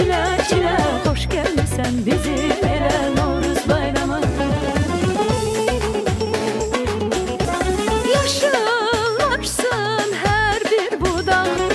çile çile Hoş gelmişsen bizim ele Noruz bayrama Yaşılaşsın her bir budak